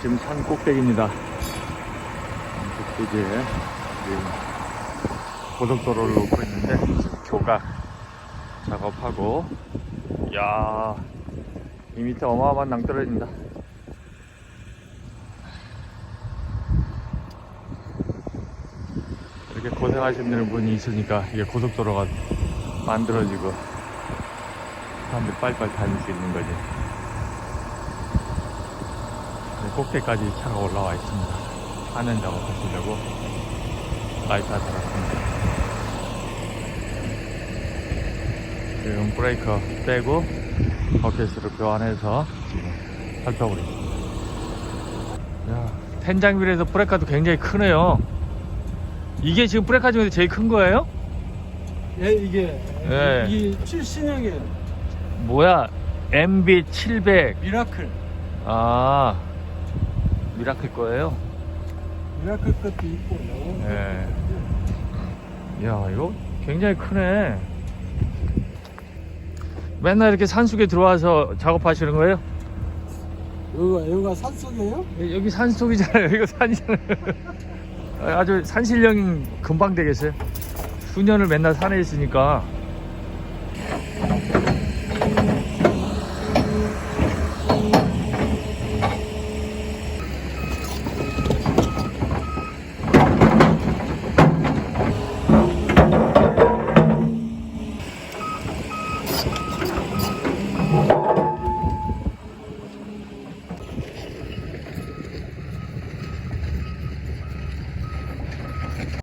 산 꼭대기입니다. 꼭대기에 지금 고속도로를 놓고 있는데 지금 교각 작업하고 야, 이 밑에 어마어마한 낭떠러지입니다. 이렇게 고생하시는 분이 있으니까 이게 고속도로가 만들어지고 사람들이 빨리빨리 다닐 수 있는 거지. 네, 꼭대기까지 차가 올라와 있습니다. 하는 작업하시려고 라이트 달았습니다. 지금 브레이커 떼고 버켓으로 교환해서 지금 살펴보고 있습니다. 야, 텐장빌에서 브레이커도 굉장히 크네요. 이게 지금 브레이커 중에서 제일 큰 거예요? 예, 이게 예. 이 7신형이에요. 뭐야? MB 700. 미라클. 아, 미라클 거예요? 미라클 것도 있고 예. 야, 이거 굉장히 크네. 맨날 이렇게 산속에 들어와서 작업하시는 거예요? 여기가 여기가 산속이에요? 여기 산속이잖아요. 이거 산이잖아요. 아주 산신령이 금방 되겠어요. 수년을 맨날 산에 있으니까